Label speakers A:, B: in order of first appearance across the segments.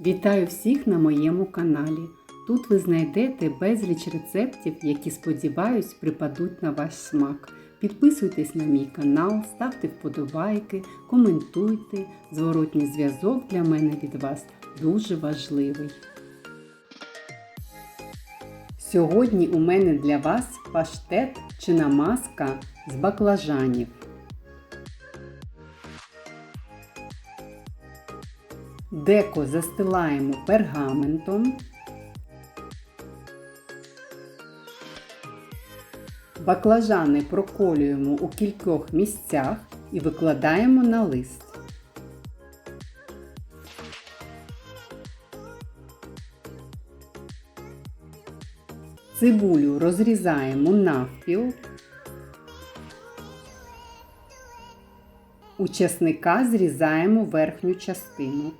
A: Вітаю всіх на моєму каналі. Тут ви знайдете безліч рецептів, які, сподіваюсь, припадуть на ваш смак. Підписуйтесь на мій канал, ставте вподобайки, коментуйте. Зворотній зв'язок для мене від вас дуже важливий. Сьогодні у мене для вас паштет чи намазка з баклажанів. Деко застилаємо пергаментом. Баклажани проколюємо у кількох місцях і викладаємо на лист. Цибулю розрізаємо навпіл. У часника зрізаємо верхню частину.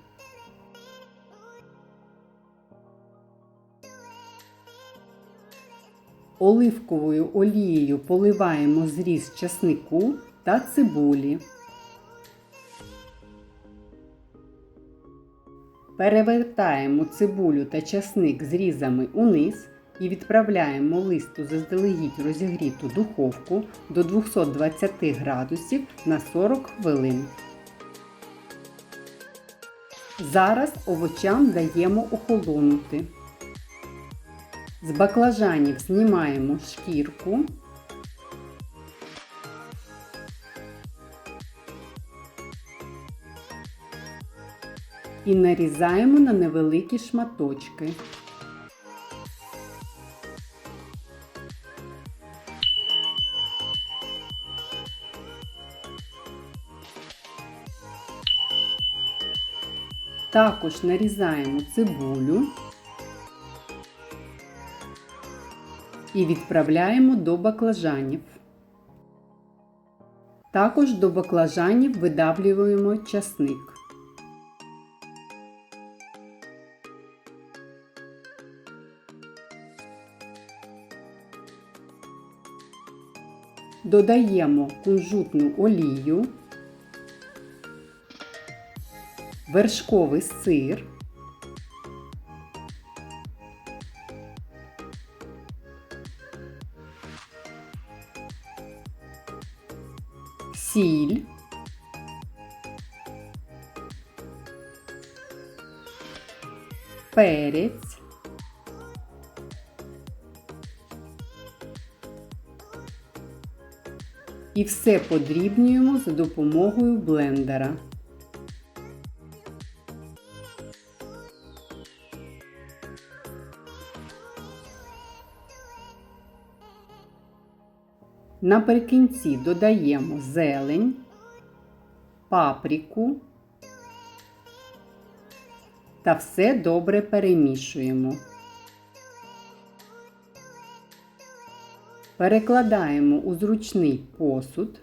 A: Оливковою олією поливаємо зріз часнику та цибулі. Перевертаємо цибулю та часник зрізами униз і відправляємо листу заздалегідь розігріту духовку до 220 градусів на 40 хвилин. Зараз овочам даємо охолонути. З баклажанів знімаємо шкірку. І нарізаємо на невеликі шматочки. Також нарізаємо цибулю і відправляємо до баклажанів. Також до баклажанів видавлюємо часник. Додаємо кунжутну олію, вершковий сир, сіль, перець, і все подрібнюємо за допомогою блендера. Наприкінці додаємо зелень, паприку та все добре перемішуємо. Перекладаємо у зручний посуд.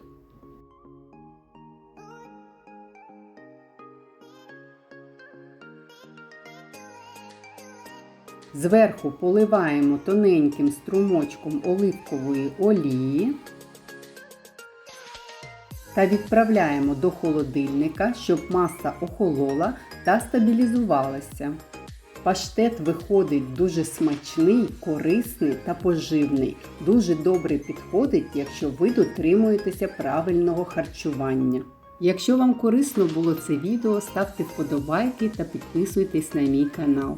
A: Зверху поливаємо тоненьким струмочком оливкової олії та відправляємо до холодильника, щоб маса охолола та стабілізувалася. Паштет виходить дуже смачний, корисний та поживний. Дуже добре підходить, якщо ви дотримуєтеся правильного харчування. Якщо вам корисно було це відео, ставте вподобайки та підписуйтесь на мій канал.